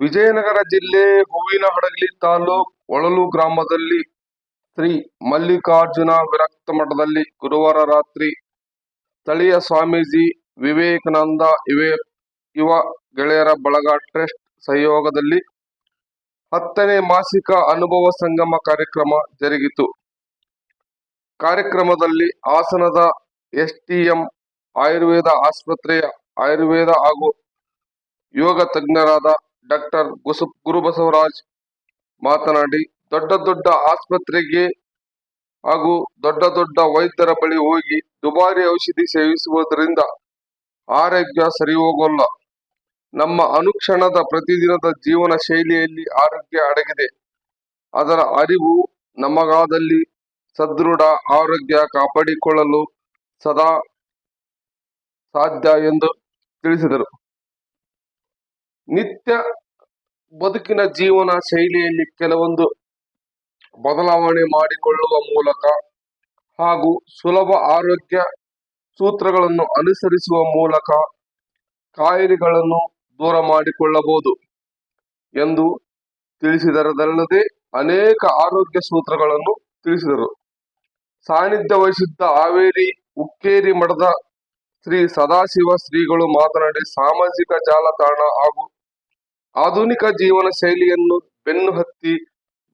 ವಿಜಯನಗರ ಜಿಲ್ಲೆ ಹೂವಿನಹಡಗಲಿ ತಾಲೂಕ್ ಒಳಲು ಗ್ರಾಮದಲ್ಲಿ ಶ್ರೀ ಮಲ್ಲಿಕಾರ್ಜುನ ವಿರಕ್ತ ಮಠದಲ್ಲಿ ಗುರುವಾರ ರಾತ್ರಿ ಸ್ಥಳೀಯ ಸ್ವಾಮೀಜಿ ವಿವೇಕಾನಂದ ಯುವ ಯುವ ಗೆಳೆಯರ ಬಳಗ ಟ್ರಸ್ಟ್ ಸಹಯೋಗದಲ್ಲಿ ಹತ್ತನೇ ಮಾಸಿಕ ಅನುಭವ ಸಂಗಮ ಕಾರ್ಯಕ್ರಮ ಜರುಗಿತು. ಕಾರ್ಯಕ್ರಮದಲ್ಲಿ ಹಾಸನದ ಎಸ್ಟಿಎಂ ಆಯುರ್ವೇದ ಆಸ್ಪತ್ರೆಯ ಆಯುರ್ವೇದ ಹಾಗೂ ಯೋಗ ತಜ್ಞರಾದ ಡಾಕ್ಟರ್ ಗುಸು ಗುರುಬಸವರಾಜ್ ಮಾತನಾಡಿ, ದೊಡ್ಡ ದೊಡ್ಡ ಆಸ್ಪತ್ರೆಗೆ ಹಾಗೂ ದೊಡ್ಡ ದೊಡ್ಡ ವೈದ್ಯರ ಬಳಿ ಹೋಗಿ ದುಬಾರಿ ಔಷಧಿ ಸೇವಿಸುವುದರಿಂದ ಆರೋಗ್ಯ ಸರಿ ಹೋಗೋಲ್ಲ ನಮ್ಮ ಅನುಕ್ಷಣದ ಪ್ರತಿದಿನದ ಜೀವನ ಶೈಲಿಯಲ್ಲಿ ಆರೋಗ್ಯ ಅಡಗಿದೆ. ಅದರ ಅರಿವು ನಮಗಾದಲ್ಲಿ ಸದೃಢ ಆರೋಗ್ಯ ಕಾಪಾಡಿಕೊಳ್ಳಲು ಸದಾ ಸಾಧ್ಯ ಎಂದು ತಿಳಿಸಿದರು. ನಿತ್ಯ ಬದುಕಿನ ಜೀವನ ಶೈಲಿಯಲ್ಲಿ ಕೆಲವೊಂದು ಬದಲಾವಣೆ ಮಾಡಿಕೊಳ್ಳುವ ಮೂಲಕ ಹಾಗೂ ಸುಲಭ ಆರೋಗ್ಯ ಸೂತ್ರಗಳನ್ನು ಅನುಸರಿಸುವ ಮೂಲಕ ಕಾಯಿಲೆಗಳನ್ನು ದೂರ ಮಾಡಿಕೊಳ್ಳಬಹುದು ಎಂದು ತಿಳಿಸಿದರದಲ್ಲದೆ ಅನೇಕ ಆರೋಗ್ಯ ಸೂತ್ರಗಳನ್ನು ತಿಳಿಸಿದರು. ಸಾನ್ನಿಧ್ಯ ವಹಿಸಿದ್ದ ಹಾವೇರಿ ಉಕ್ಕೇರಿ ಮಠದ ಶ್ರೀ ಸದಾಶಿವ ಶ್ರೀಗಳು ಮಾತನಾಡಿ ಸಾಮಾಜಿಕ ಜಾಲತಾಣ ಹಾಗೂ ಆಧುನಿಕ ಜೀವನ ಶೈಲಿಯನ್ನು ಬೆನ್ನು ಹತ್ತಿ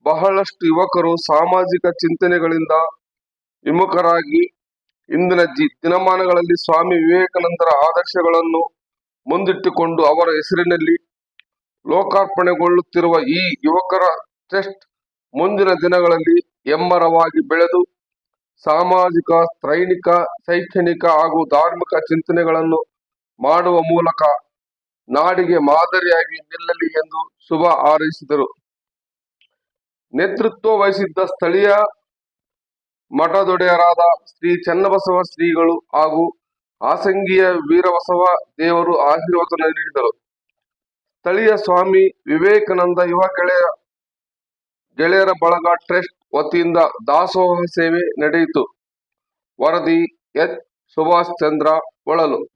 ಬಹಳಷ್ಟು ಯುವಕರು ಸಾಮಾಜಿಕ ಚಿಂತನೆಗಳಿಂದ ವಿಮುಖರಾಗಿ ಇಂದಿನ ಜಿ, ದಿನಮಾನಗಳಲ್ಲಿ ಸ್ವಾಮಿ ವಿವೇಕಾನಂದರ ಆದರ್ಶಗಳನ್ನು ಮುಂದಿಟ್ಟುಕೊಂಡು ಅವರ ಹೆಸರಿನಲ್ಲಿ ಲೋಕಾರ್ಪಣೆಗೊಳ್ಳುತ್ತಿರುವ ಈ ಯುವಕರ ಟ್ರಸ್ಟ್ ಮುಂದಿನ ದಿನಗಳಲ್ಲಿ ಎಮ್ಮರವಾಗಿ ಬೆಳೆದು ಸಾಮಾಜಿಕ ತ್ರೈಣಿಕ ಶೈಕ್ಷಣಿಕ ಹಾಗೂ ಧಾರ್ಮಿಕ ಚಿಂತನೆಗಳನ್ನು ಮಾಡುವ ಮೂಲಕ ನಾಡಿಗೆ ಮಾದರಿಯಾಗಿ ನಿಲ್ಲಲಿ ಎಂದು ಶುಭ ಹಾರೈಸಿದರು. ನೇತೃತ್ವ ವಹಿಸಿದ್ದ ಸ್ಥಳೀಯ ಮಠದೊಡೆಯರಾದ ಶ್ರೀ ಚನ್ನಬಸವ ಶ್ರೀಗಳು ಹಾಗೂ ಆಸಂಗಿಯ ವೀರಬಸವ ದೇವರು ಆಶೀರ್ವಾದ ನೀಡಿದರು. ಸ್ಥಳೀಯ ಸ್ವಾಮಿ ವಿವೇಕಾನಂದ ಯುವ ಗೆಳೆಯ, ಗೆಳೆಯರ ಬಳಗ ಟ್ರಸ್ಟ್ ವತಿಯಿಂದ ದಾಸೋಹ ಸೇವೆ ನಡೆಯಿತು. ವರದಿ ಎಚ್. ಸುಭಾಷ್ ಚಂದ್ರ ಒಳಲು.